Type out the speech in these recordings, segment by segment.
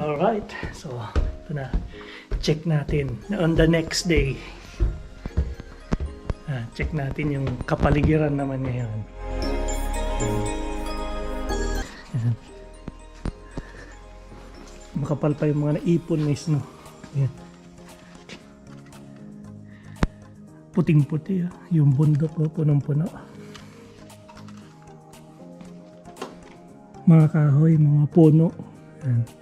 Alright, so ito na. Check natin on the next day. Ah, check natin yung kapaligiran naman ngayon. Ayan. Makapal pa yung mga naipon na snow. Ayan. Puting-puti ah. Yung bundok oh, punong-puno. Mga kahoy, mga puno. Ayan.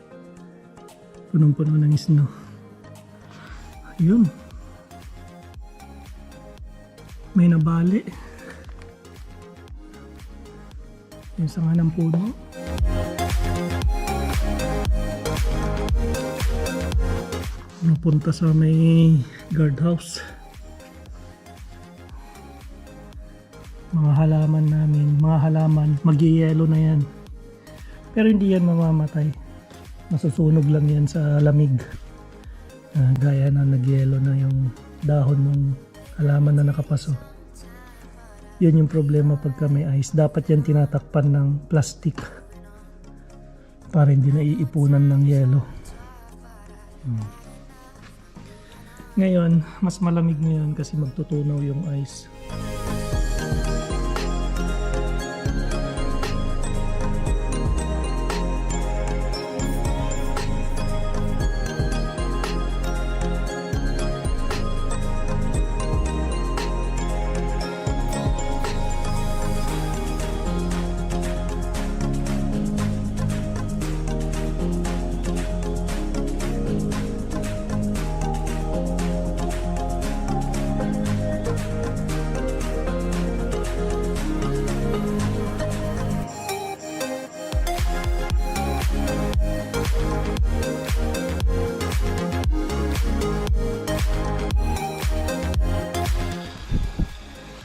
Punong-puno ng snow. Ayun. May nabali. Yung sanga ng puno. Napunta sa may guardhouse. Mga halaman namin, mga halaman, magyayelo na yan. Pero hindi yan mamamatay. Masusunog lang yan sa lamig. Ah, gaya na nagyelo na yung dahon ng halaman na nakapaso. Yun yung problema pagka may ice. Dapat yan tinatakpan ng plastic para hindi na iipunan ng yelo. Hmm. Ngayon, mas malamig ngayon kasi magtutunaw yung ice.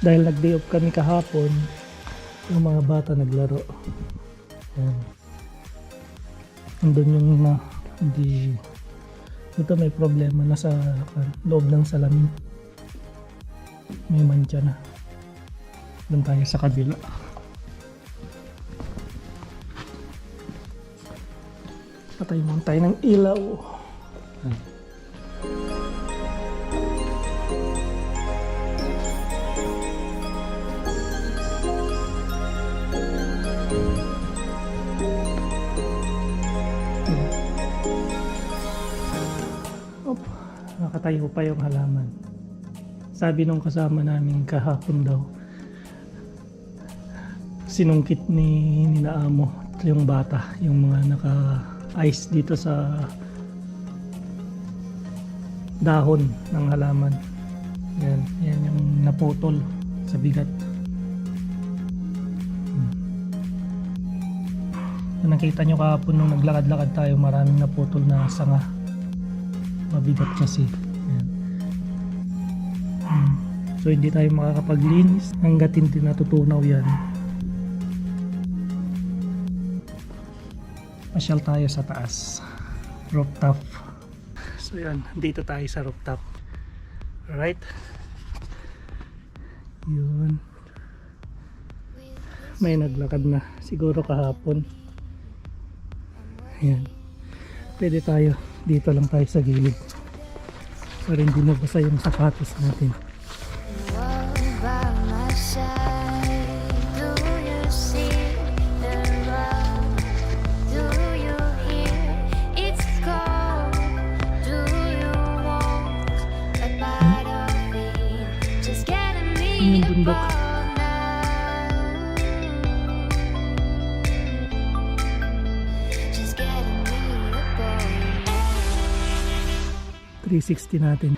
Dahil nag-day off kami kahapon, yung mga bata naglaro. Yan. Andun yung na, hindi, ito may problema na sa kan, loob ng salamin. May mancha na. Doon tayo sa kabila. Patay mo tayo ng ilaw. Op, nakatayo pa yung halaman. Sabi nung kasama namin kahapon daw, sinungkit ni ninaamo yung bata, yung mga naka-ice dito sa dahon ng halaman. Yan, yan yung naputol sa bigat. Hmm. Nakita nyo kahapon nung naglakad-lakad tayo, maraming naputol na sanga mabigat kasi. So hindi tayo makakapaglinis hanggat hindi natutunaw yan. Pasyal tayo sa taas. Rooftop. So yan, dito tayo sa rooftop. Alright? Yun. May naglakad na. Siguro kahapon. Ayan. Pwede tayo. Dito lang tayo sa gilid. Para hindi mabasa yung sapatos natin. Getting Yung bundok. apart. 360 natin.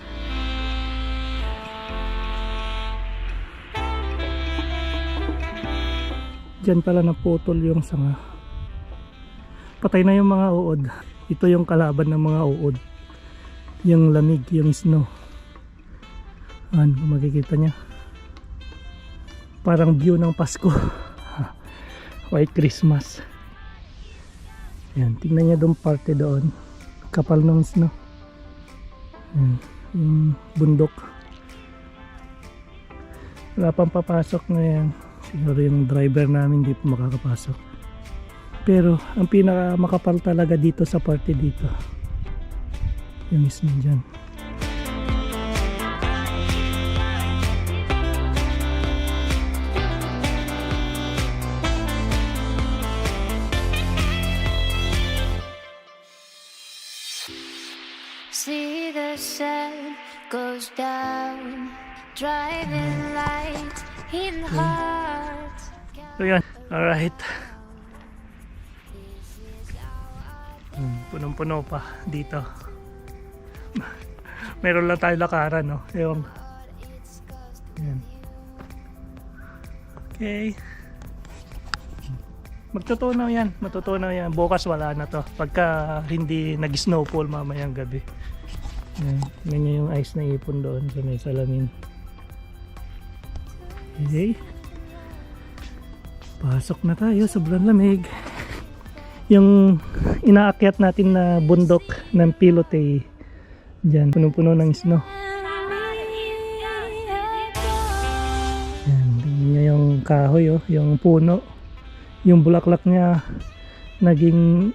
Diyan pala naputol yung sanga. Patay na yung mga uod. Ito yung kalaban ng mga uod. Yung lamig, yung snow. Ano makikita niya. Parang view ng Pasko. White Christmas. Yan, tingnan niya doon parte doon. Kapal ng snow. Yan, yung bundok. Wala pang papasok na yan. Siguro yung driver namin hindi pa makakapasok. Pero ang pinaka makapal talaga dito sa parte dito. Yung mismo dyan. So alright. Hmm, punong-puno pa dito. Meron lang tayo lakaran, no? Yung... Yan. Okay. Magtutunaw yan, matutunaw yan. Bukas wala na to. Pagka hindi nag-snowfall mamayang gabi. Yan. Ganyan yung ice na ipon doon sa may salamin. Okay. Pasok na tayo, sobrang lamig. Yung inaakyat natin na bundok ng pilote, dyan, punong-puno ng snow. Yan, tingnan niyo yung kahoy, oh, yung puno. Yung bulaklak niya, naging,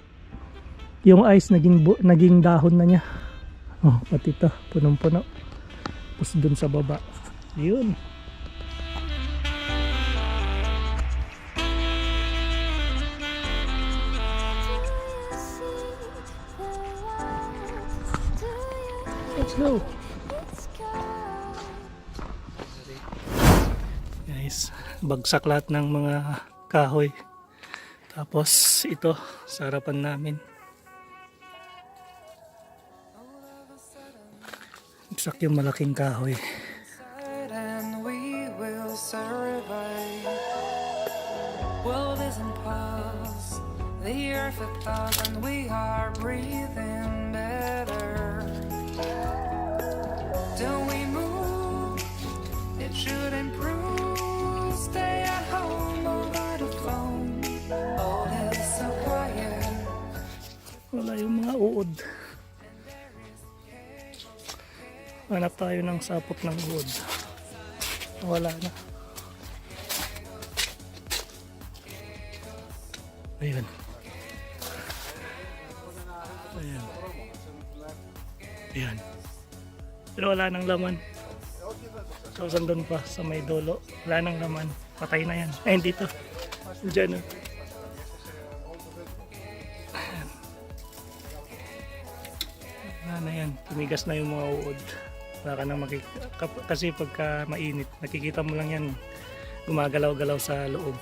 yung ice, naging, naging dahon na niya. Oh, pati ito, punong-puno. Tapos dun sa baba. Yun. Let's go. Guys, bagsak lahat ng mga kahoy. Tapos ito, sa harapan namin. Bagsak yung malaking kahoy. the earth applauds, and we are breathing better. Don't we move? It should improve. Stay at home over the phone. All is so quiet. Wala yung mga uod. Hanap tayo ng sapot ng uod. Wala na. Ayun. Ayan. Ayan. Pero wala nang laman. So, sandun pa sa may dolo. Wala nang laman. Patay na yan. Ayun dito. Diyan. oh. Wala na yan. Tumigas na yung mga uod. Wala ka nang makik... kap- Kasi pagka mainit, nakikita mo lang yan gumagalaw-galaw sa loob.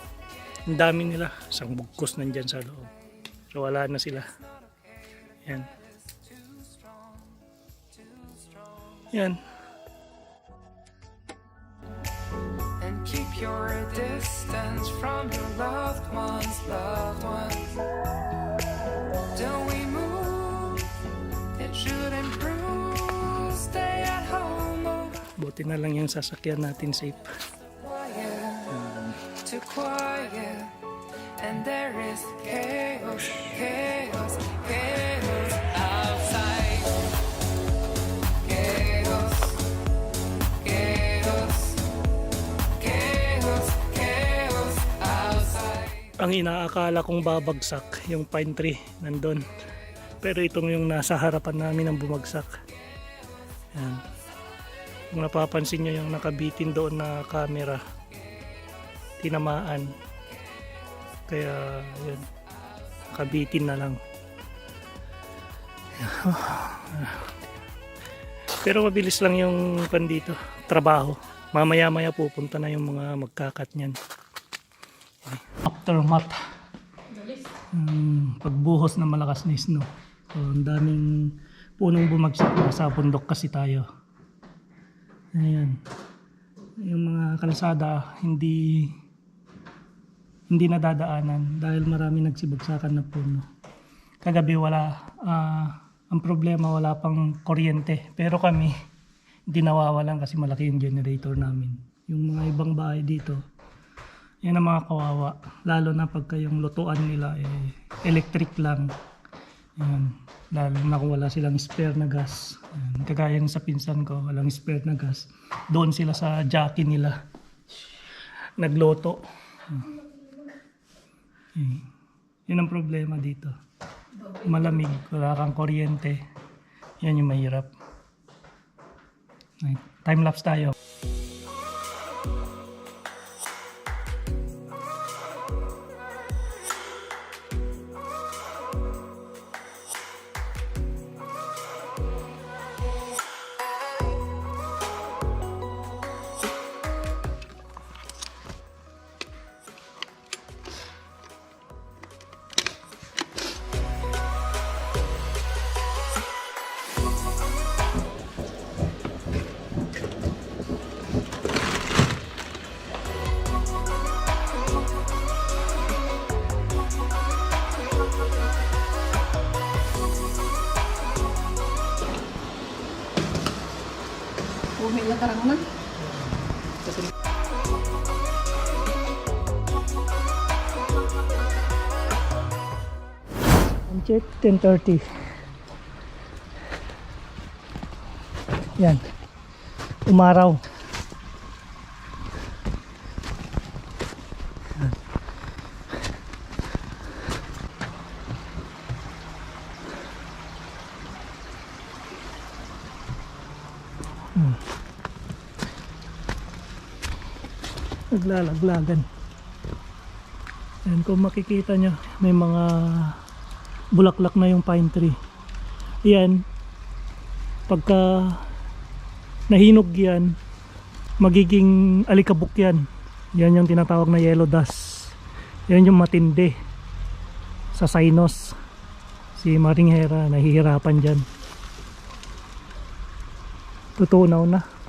Ang dami nila. Isang bugkos nandyan sa loob. So wala na sila. Yan. Yan. and keep your distance from your loved ones, loved ones. Don't we move? It should improve. Stay at home, oh, Buti na lang yung sasakyan natin safe. quiet, too quiet. And there is chaos, chaos Ang inaakala kong babagsak, yung pine tree, nandun. Pero itong yung nasa harapan namin ang bumagsak. Yan. Kung napapansin nyo yung nakabitin doon na camera, tinamaan. Kaya, yun. Nakabitin na lang. Pero mabilis lang yung pan dito, trabaho. Mamaya-maya pupunta na yung mga magkakat niyan. Aftermath. Hmm, pagbuhos ng malakas na snow. So, ang daming punong bumagsak na sa bundok kasi tayo. Ayan. Yung mga kalsada hindi hindi nadadaanan dahil marami nagsibagsakan na puno. Kagabi wala ah, ang problema wala pang kuryente pero kami hindi nawawalan kasi malaki yung generator namin. Yung mga ibang bahay dito yan ang mga kawawa. Lalo na pagka yung lutuan nila eh, electric lang. Yan. Lalo na kung wala silang spare na gas. Yan. Kagaya ng sa pinsan ko, walang spare na gas. Doon sila sa jockey nila. Nagloto. Hmm. Yun ang problema dito. Malamig, wala kang kuryente. Yan yung mahirap. Right. Time lapse tayo. Bumi na tarang na. Time check, 10.30. Yan. Umaraw. Naglalaglagan. Yan, kung makikita nyo, may mga bulaklak na yung pine tree. Yan, pagka nahinog yan, magiging alikabok yan. Yan yung tinatawag na yellow dust. Yan yung matindi sa sinus. Si Maringhera, nahihirapan dyan. Tutunaw na.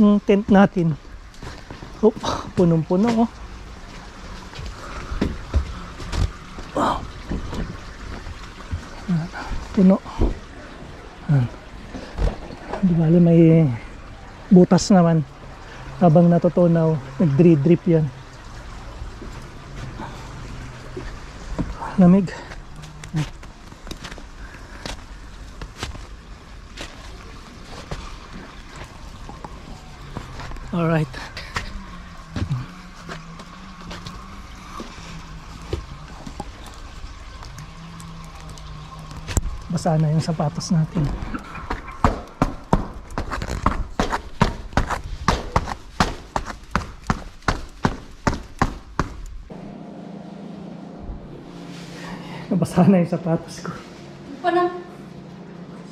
Yung tent natin. Oh, punong-puno oh. puno. Yan. Di bali may butas naman. Habang natutunaw, nagdri-drip yan. Lamig. Alright. basa na yung sapatos natin. Nabasa na yung sapatos ko. Paano?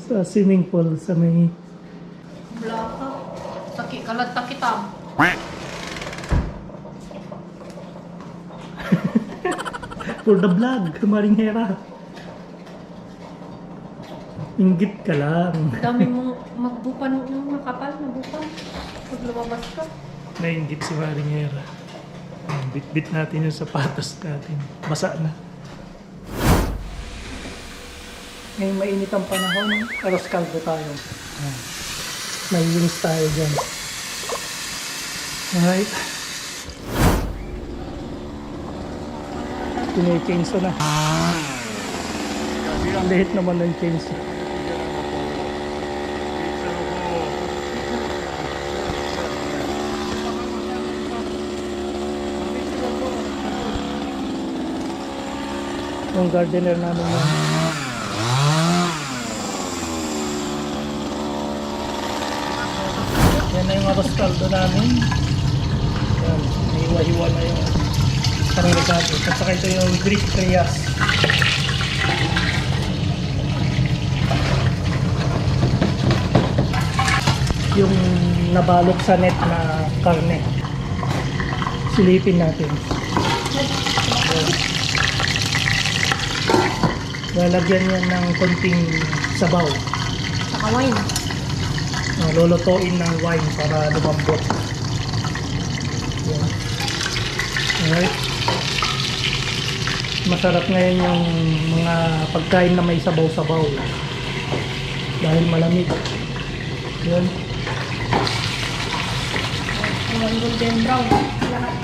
Sa swimming pool, sa may... For the vlog, Maring Hera. Inggit ka lang. Dami mong magbupan yung makapal na bupan. Pag lumabas ka. Nainggit si Maring Hera. Ayan, Bit-bit natin yung sapatos natin. Basa na. Ngayon mainit ang panahon, aros kaldo tayo. May tayo dyan. Alright. Pinay-change na. Ang liit naman ng change. Yung gardener namin yan. Yan na yung arroz caldo namin. Yan, hiwa-hiwa na yung parang regado. At saka ito yung Greek trias. Yung nabalot sa net na karne. Silipin natin. Yan. Lalagyan yan ng konting sabaw. Saka wine. Uh, lulutuin ng wine para lumambot. Yan. Alright. Masarap ngayon yung mga pagkain na may sabaw-sabaw. Dahil malamig. Yan. Yung golden brown. Lahat.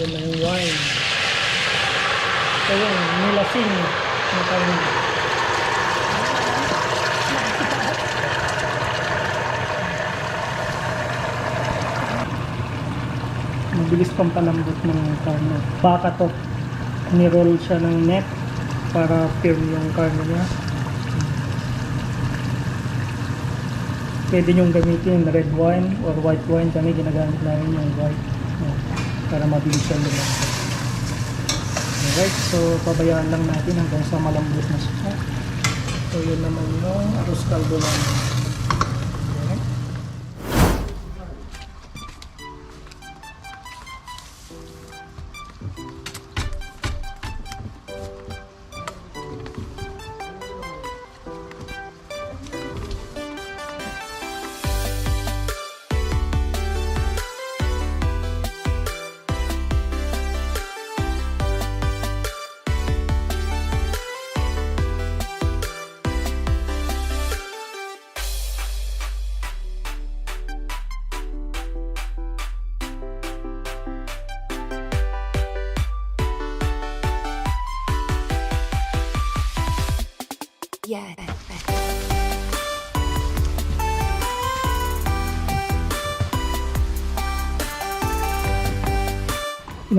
Na yung wine. Yung nilasing na kain. Mabilis pampalambot ng karne. Baka to, ni-roll siya ng net para firm yung karne niya. Pwede nyong gamitin red wine or white wine. Kami ginagamit namin yung white para mabilis siya lumambot. Alright, so pabayaan lang natin hanggang sa malambot na siya. So yun naman yung arroz caldo namin.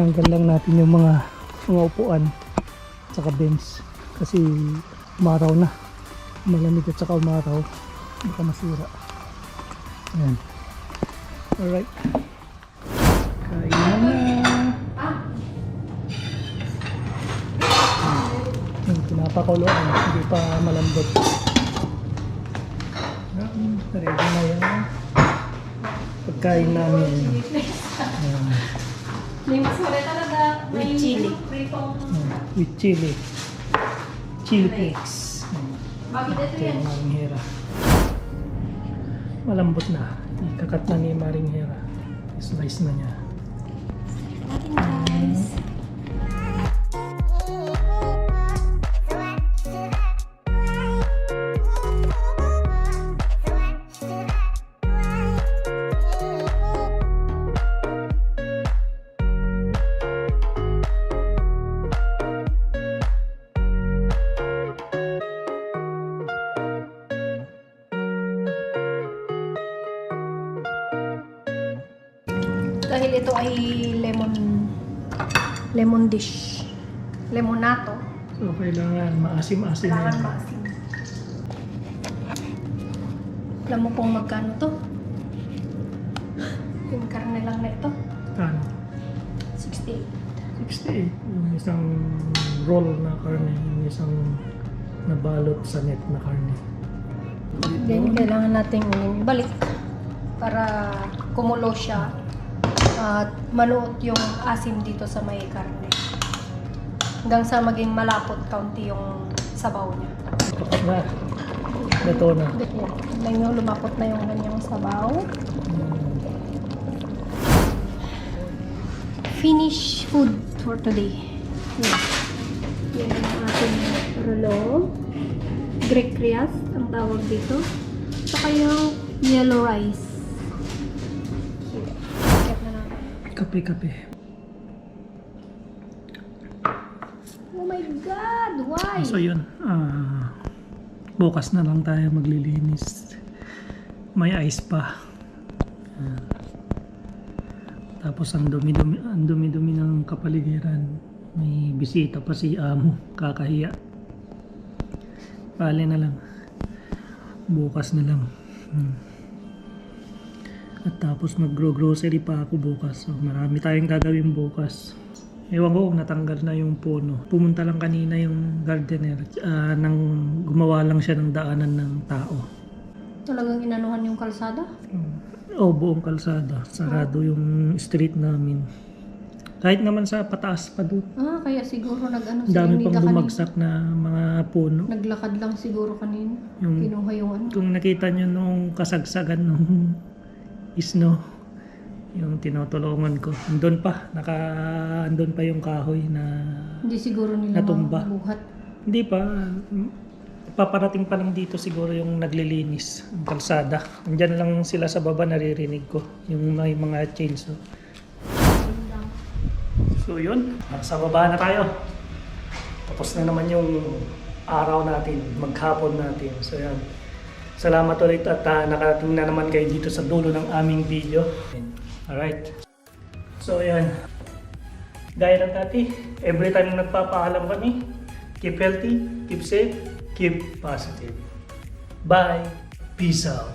Tinanggal lang natin yung mga mga upuan saka bench kasi umaraw na. Malamig at saka umaraw. Baka masira. Yan alright. Kain na. Na yung pinapakuluan hindi pa malambot. Yan ready na yan. Pagkain namin May mas wala talaga. May chili. Pritong. Mm, with chili. Chili flakes. Mm, Bakit ito yan? yung Maring Hera. Malambot na. Ikakat na ni Maring Hera. Slice na niya. Dish. Lemonato. So, kailangan maasim-asim Kailangan yan. maasim. Alam mo kung magkano to? Yung karne lang na ito. Ano? 68. 68. Yung isang roll na karne. Yung isang nabalot sa net na karne. Then, kailangan nating ibalik para kumulo siya at manuot yung asim dito sa may karne. Hanggang sa maging malapot kaunti yung sabaw niya. Na. Ito na. Lumapot na yung ganyang sabaw. Finish food for today. Yan. Yan ang ating rolo. Greek rias ang tawag dito. Saka yung yellow rice. Kape-kape. Oh my Why? So yun, ah, bukas na lang tayo maglilinis. May ice pa. Ayan. Tapos ang dumi-dumi, ang dumi-dumi ng kapaligiran. May bisita pa si Amo, kakahiya. Pali na lang. Bukas na lang. Hmm. At tapos mag-grocery pa ako bukas. So marami tayong gagawin bukas. Ewan ko kung natanggal na yung puno. Pumunta lang kanina yung gardener. ah, nang gumawa lang siya ng daanan ng tao. Talagang inanuhan yung kalsada? O buong kalsada. Sarado yung street namin. Kahit naman sa pataas pa doon. Ah, kaya siguro nag-ano Ang dami pang kanina. bumagsak na mga puno. Naglakad lang siguro kanina. Yung, Kinuha yung ano. kung nakita nyo nung kasagsagan nung isno, yung tinutulungan ko. Andun pa, naka, andun pa yung kahoy na Hindi siguro nila Natumba. mabuhat. Hindi pa. Paparating pa lang dito siguro yung naglilinis ang kalsada. Andyan lang sila sa baba naririnig ko. Yung may mga chainsaw. So yun, nasa baba na tayo. Tapos na naman yung araw natin, maghapon natin. So yan. Salamat ulit at ah, nakarating na naman kayo dito sa dulo ng aming video. Alright. So, ayan. Gaya ng dati, every time na nagpapaalam kami, keep healthy, keep safe, keep positive. Bye. Peace out.